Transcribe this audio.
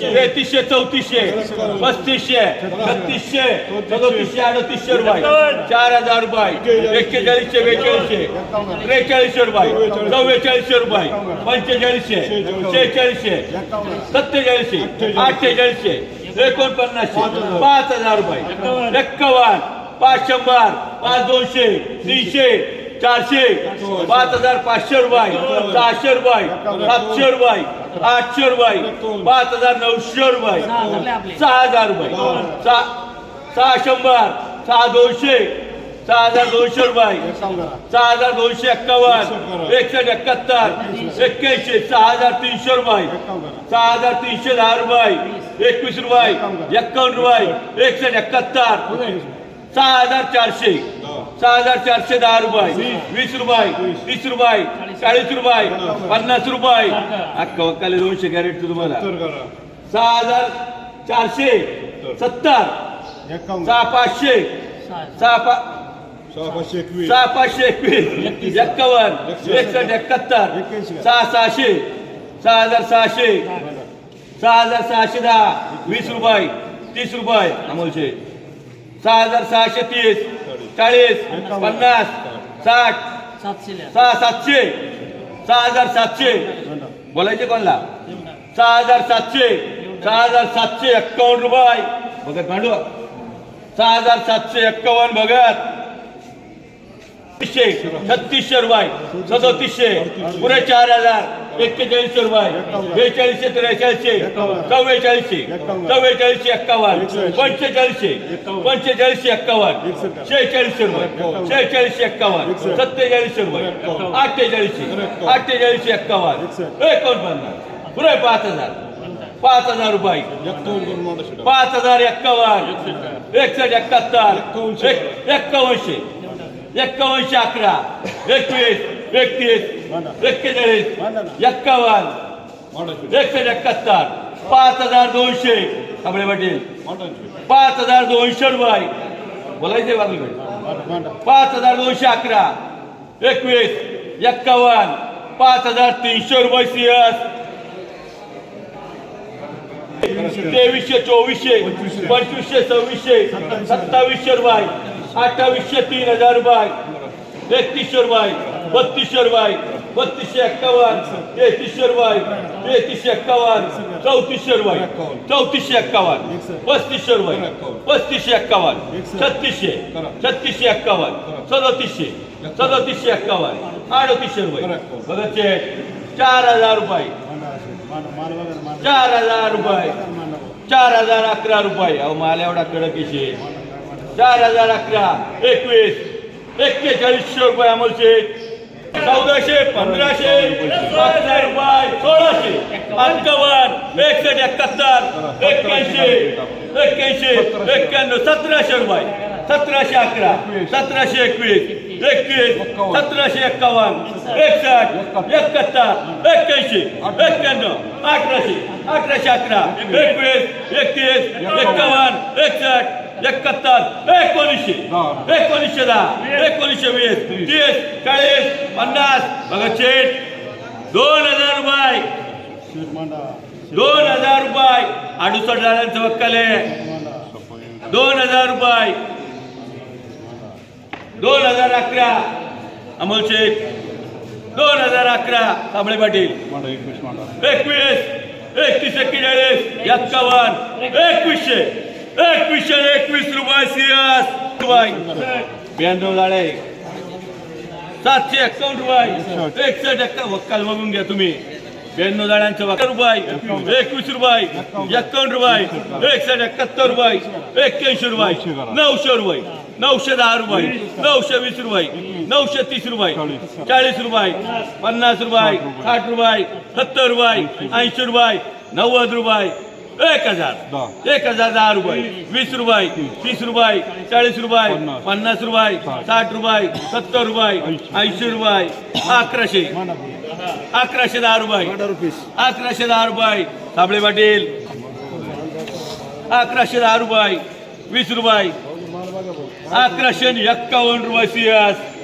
तेहतीसशे चौतीसशे पस्तीसशे छत्तीसशे सदतीसशे अडतीसशे रुपये. चार हजार रुपये. एक्केचाळीसशे बेचाळीसशे त्रेचाळीसशे रुपये. चव्वेचाळीसशे रुपये. पंचेचाळीसशे शेहेचाळीसशे सत्तेचाळीसशे अठ्ठेचाळीसशे एकोणपन्नासशे पाच हजार रुपये. एक्कावन्न पाच शंभर पाच दोनशे तीनशे चारशे पाच हजार पाचशे रुपये सहाशे रुपये सातशे रुपये आठशे रुपये पाच हजार नऊशे रुपये सहा हजार रुपये. सहा सहा शंभर सहा दोनशे सहा हजार दोनशे रुपये सहा हजार दोनशे एक्कावन्न एकशे एकाहत्तर एक्क्याऐंशी सहा हजार तीनशे रुपये सहा हजार तीनशे दहा रुपये एकवीस रुपये एक्कावन्न रुपये एकशे एकाहत्तर सहा हजार चारशे. सहा हजार चारशे दहा रुपये. वीस. रुपये. तीस रुपये. चाळीस रुपये. पन्नास. रुपये. अक्का वक्काले दोनशे कॅरेट तुम्हाला. सहा हजार चारशे. सत्तर. सहा पाचशे. सहा. पा सहा पाचशे एकवीस. एक्कावन्न. एकसष्ट. एकाहत्तर. सहा सहाशे. सहा हजार सहाशे. सहा हजार सहाशे दहा. वीस रुपये. तीस रुपये. अमोलचे. सहा हजार सहाशे तीस. चाळीस पन्नास साठ सहा सातशे सहा हजार सातशे. बोलायचे कोणला? सहा हजार सातशे सहा हजार सातशे एक्कावन्न रुपये. बघत मांडू सहा हजार सातशे एक्कावन्न तीसशे छत्तीसशे रुपये. सदोतीसशे पुरे चार हजार. एक्केचाळीसशे रुपये बेचाळीसशे त्रेचाळीसशे चव्वेचाळीसशे चव्वेचाळीसशे एक्कावन्न पंचेचाळीसशे पंचेचाळीसशे एक्कावन्न शेहेचाळीसशे रुपये शेहेचाळीसशे एक्कावन्न सत्तेचाळीसशे रुपये अठ्ठेचाळीसशे अठ्ठेचाळीसशे एक्कावन्न एकोणपन्नास पुरे पाच हजार पाच हजार रुपये पाच हजार एक्कावन्न एकसष्ट एकाहत्तर एक- एक्कावनशे एक्कावनशे अकरा एकवीस एकतीस एक्केचाळीस एक्कावन्न एकसष्ट एकाहत्तर पाच हजार दोनशे. कपडे पाटील. पाच हजार दोनशे रुपये. बोलायचे पाच हजार दोनशे अकरा. एकवीस. एक्कावन्न पाच हजार तीनशे रुपये सीएस. तेवीसशे चोवीसशे पंचवीसशे सव्वीसशे सत्तावीसशे रुपये. अठ्ठावीसशे तीन हजार रुपये. एकतीसशे रुपये. बत्तीसशे रुपये बत्तीसशे एक्कावन्न तेहतीसशे रुपये तेहतीसशे एक्कावन्न चौतीसशे रुपये चौतीसशे एक्कावन्न पस्तीसशे रुपये पस्तीसशे एक्कावन्न छत्तीसशे छत्तीसशे एक्कावन्न सदतीसशे सदतीसशे एक्कावन्न अडतीसशे रुपये बघा चार हजार रुपये. चार हजार रुपये. चार हजार अकरा रुपये. अहो मला एवढा कडक येशे चार हजार अकरा एकवीस एक्केचाळीसशे रुपये अमोलशेठ चौदाशे पंधराशे अकरा रुपये सोळाशे. अंकावन्न एकसष्ट एकाहत्तर एक्क्याऐंशी एक्क्याऐंशी एक्क्याण्णव सतराशे रुपये. सतराशे अकरा सतराशे एकवीस एकवीस सतराशे एक्कावन्न एकसष्ट एकाहत्तर एक्क्याऐंशी एक्क्याण्णव अठराशे अठराशे अकरा एकवीस एकतीस एक्कावन्न एकसष्ट एकाहत्तर एकोणीसशे एकोणीसशे दहा एकोणीसशे वीस तीस चाळीस पन्नास बघा चेट दोन हजार रुपये. दोन हजार रुपये. अडुसष्ट झाडांचं वक्कल आहे. दोन हजार रुपये. दोन हजार अकरा. अमोल शेख. दोन हजार अकरा. कांबळे पाटील. एकवीस. एकतीस एक्केचाळीस एक्कावन्न एकवीसशे. एकवीसशे एकवीस रुपये सिरियस रुपये. ब्याण्णव झाडे सातशे एक्कावन्न रुपये. एकसष्ट एक्का वक्काल बघून घ्या तुम्ही. ब्याण्णव जाळ्यांचं वक्काल रुपये. एकवीस रुपये. एक्कावन्न रुपये. एकसष्ट एकाहत्तर रुपये. एक्क्याऐंशी रुपये. नऊशे रुपये. नऊशे दहा रुपये. नऊशे वीस रुपये. नऊशे तीस रुपये. चाळीस रुपये. पन्नास रुपये. साठ रुपये. सत्तर रुपये. ऐंशी रुपये. नव्वद रुपये. एक हजार. एक हजार दहा रुपये. वीस रुपये. तीस रुपये. चाळीस रुपये. पन्नास. रुपये. साठ. रुपये. सत्तर रुपये. ऐंशी. रुपये. अकराशे. अकराशे दहा रुपये. अकराशे दहा रुपये. साबळे पाटील. अकराशे दहा रुपये. वीस रुपये. अकराशे एक्कावन्न रुपये सियास